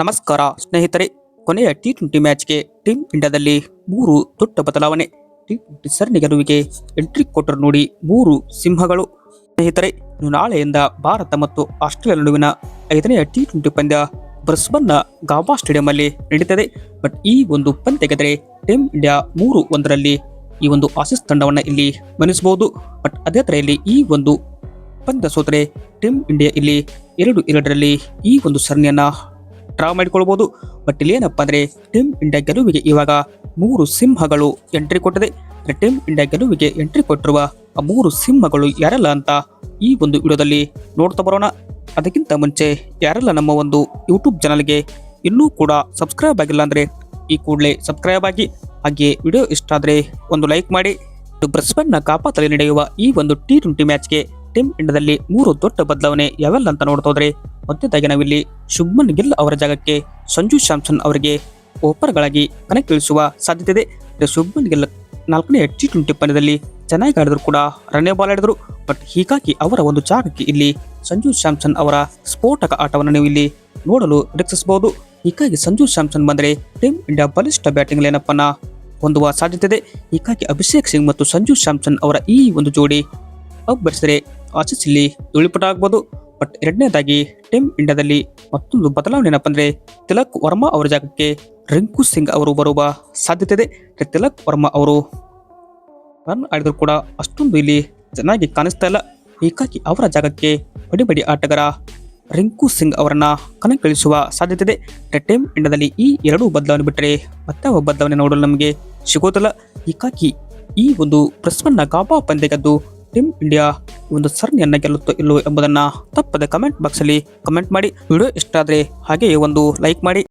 ನಮಸ್ಕಾರ ಸ್ನೇಹಿತರೆ, ಕೊನೆಯ ಟಿ ಟ್ವೆಂಟಿ ಮ್ಯಾಚ್ಗೆ ಟೀಮ್ ಇಂಡಿಯಾದಲ್ಲಿ ಮೂರು ದೊಡ್ಡ ಬದಲಾವಣೆ. ಟಿ ಟ್ವೆಂಟಿ ಸರಣಿ ಗೆಲುವಿಗೆ ಎಂಟ್ರಿ ಕೊಟ್ಟರು ನೋಡಿ ಮೂರು ಸಿಂಹಗಳು. ಸ್ನೇಹಿತರೆ ನಾಳೆಯಿಂದ ಭಾರತ ಮತ್ತು ಆಸ್ಟ್ರೇಲಿಯಾ ನಡುವಿನ ಐದನೆಯ ಟಿ ಟ್ವೆಂಟಿ ಪಂದ್ಯ ಬ್ರಿಸ್ಬನ್ನ ಗಾಬಾ ಸ್ಟೇಡಿಯಂ ಅಲ್ಲಿ ನಡೀತದೆ. ಬಟ್ ಈ ಒಂದು ಪಂದ್ಯ ಟೀಮ್ ಇಂಡಿಯಾ ಮೂರು ಒಂದರಲ್ಲಿ ಈ ಒಂದು ಆಸೀಸ್ ತಂಡವನ್ನು ಇಲ್ಲಿ ಮನಿಸಬಹುದು ಬಟ್ ಅದೇ ತರೆಯಲ್ಲಿ ಈ ಒಂದು ಪಂದ್ಯ ಸೋತರೆ ಟೀಮ್ ಇಂಡಿಯಾ ಇಲ್ಲಿ ಎರಡು ಎರಡರಲ್ಲಿ ಈ ಒಂದು ಸರಣಿಯನ್ನ ಡ್ರಾ ಮಾಡಿಕೊಳ್ಬಹುದು ಬಟ್ ಇಲ್ಲಿ ಏನಪ್ಪಾ ಅಂದ್ರೆ ಟೀಮ್ ಇಂಡಿಯಾ ಗೆಲುವಿಗೆ ಇವಾಗ ಮೂರು ಸಿಂಹಗಳು ಎಂಟ್ರಿ ಕೊಟ್ಟಿದೆ. ಟೀಮ್ ಇಂಡಿಯಾ ಗೆಲುವಿಗೆ ಎಂಟ್ರಿ ಕೊಟ್ಟಿರುವ ಆ ಮೂರು ಸಿಂಹಗಳು ಯಾರೆಲ್ಲ ಅಂತ ಈ ಒಂದು ವಿಡಿಯೋದಲ್ಲಿ ನೋಡ್ತಾ ಬರೋಣ. ಅದಕ್ಕಿಂತ ಮುಂಚೆ ಯಾರೆಲ್ಲ ನಮ್ಮ ಒಂದು ಯೂಟ್ಯೂಬ್ ಚಾನಲ್ಗೆ ಇನ್ನೂ ಕೂಡ ಸಬ್ಸ್ಕ್ರೈಬ್ ಆಗಿಲ್ಲ ಅಂದ್ರೆ ಈ ಕೂಡಲೇ ಸಬ್ಸ್ಕ್ರೈಬ್ ಆಗಿ ಹಾಗೆ ವಿಡಿಯೋ ಇಷ್ಟ ಆದರೆ ಒಂದು ಲೈಕ್ ಮಾಡಿ. ಬ್ರಿಸ್ಬನ್ನ ಕಾಪಾತಲ್ಲಿ ನಡೆಯುವ ಈ ಒಂದು ಟಿ ಟ್ವೆಂಟಿ ಮ್ಯಾಚ್ಗೆ ಟೀಮ್ ಇಂಡಿಯಾದಲ್ಲಿ ಮೂರು ದೊಡ್ಡ ಬದಲಾವಣೆ ಯಾವೆಲ್ಲ ಅಂತ ನೋಡ್ತಾ ಹೋದ್ರೆ ಮೊದಲದಾಗಿ ನಾವಿಲ್ಲಿ ಶುಭ್ಮನ್ ಗಿಲ್ ಅವರ ಜಾಗಕ್ಕೆ ಸಂಜು ಸ್ಯಾಮ್ಸನ್ ಅವರಿಗೆ ಓಪರ್ಗಳಾಗಿ ಗಳಾಗಿ ಇಳಿಸುವ ಸಾಧ್ಯತೆ ಇದೆ. ಶುಭ್ಮನ್ ಗಿಲ್ ನಾಲ್ಕನೇ ಟಿ ಟ್ವೆಂಟಿ ಪಂದ್ಯದಲ್ಲಿ ಚೆನ್ನಾಗಿ ಆಡಿದ್ರು ಕೂಡ ರನ್ನೇ ಬಾಲ್ ಆಡಿದರು. ಬಟ್ ಹೀಗಾಗಿ ಅವರ ಒಂದು ಜಾಗಕ್ಕೆ ಇಲ್ಲಿ ಸಂಜು ಸ್ಯಾಮ್ಸನ್ ಅವರ ಸ್ಫೋಟಕ ಆಟವನ್ನು ನೀವು ಇಲ್ಲಿ ನೋಡಲು ನಿರೀಕ್ಷಿಸಬಹುದು ಹೀಗಾಗಿ ಸಂಜು ಸ್ಯಾಮ್ಸನ್ ಬಂದರೆ ಟೀಮ್ ಇಂಡಿಯಾ ಬಲಿಷ್ಠ ಬ್ಯಾಟಿಂಗ್ ಲೈನಪ್ ಹೊಂದುವ ಸಾಧ್ಯತೆ ಇದೆ. ಹೀಗಾಗಿ ಅಭಿಷೇಕ್ ಸಿಂಗ್ ಮತ್ತು ಸಂಜು ಸ್ಯಾಮ್ಸನ್ ಅವರ ಈ ಒಂದು ಜೋಡಿ ಅಬ್ಬರಿಸಿದರೆ ಆಸೀಸ್ ಇಲ್ಲಿ ಧೂಳಿಪಟ ಆಗ್ಬೋದು ಬಟ್ ಎರಡನೇದಾಗಿ ಟೀಮ್ ಇಂಡಿಯಾದಲ್ಲಿ ಮತ್ತೊಂದು ಬದಲಾವಣೆ ಏನಪ್ಪ ಅಂದ್ರೆ ತಿಲಕ್ ವರ್ಮಾ ಅವರ ಜಾಗಕ್ಕೆ ರಿಂಕು ಸಿಂಗ್ ಅವರು ಬರುವ ಸಾಧ್ಯತೆ ಇದೆ. ತಿಲಕ್ ವರ್ಮಾ ಅವರು ರನ್ ಆಡಿದ್ರು ಕೂಡ ಅಷ್ಟೊಂದು ಇಲ್ಲಿ ಚೆನ್ನಾಗಿ ಕಾಣಿಸ್ತಾ ಇಲ್ಲ. ಹೀಗಾಗಿ ಅವರ ಜಾಗಕ್ಕೆ ಬಡಿ ಬಡಿ ಆಟಗಾರ ರಿಂಕು ಸಿಂಗ್ ಅವರನ್ನ ಕಣಕ್ಕಿಳಿಸುವ ಸಾಧ್ಯತೆ ಇದೆ. ಟೀಮ್ ಇಂಡಿಯಾದಲ್ಲಿ ಈ ಎರಡು ಬದಲಾವಣೆ ಬಿಟ್ಟರೆ ಮತ್ತೆ ಬದಲಾವಣೆ ನೋಡಲು ನಮಗೆ ಸಿಗೋದಿಲ್ಲ. ಹೀಗಾಗಿ ಈ ಒಂದು ಪ್ರಸ್ವನ್ನ ಗಾಬಾ ಪಂದ್ಯ ಗೆದ್ದು ಟೀಮ್ ಇಂಡಿಯಾ ಒಂದು ಸರಣಿಯನ್ನ ಗೆಲ್ಲುತ್ತೋ ಇಲ್ಲವೋ ಎಂಬುದನ್ನ ತಪ್ಪದೆ ಕಮೆಂಟ್ ಬಾಕ್ಸ್ ಅಲ್ಲಿ ಕಮೆಂಟ್ ಮಾಡಿ. ವಿಡಿಯೋ ಇಷ್ಟ ಆದ್ರೆ ಹಾಗೆಯೇ ಒಂದು ಲೈಕ್ ಮಾಡಿ.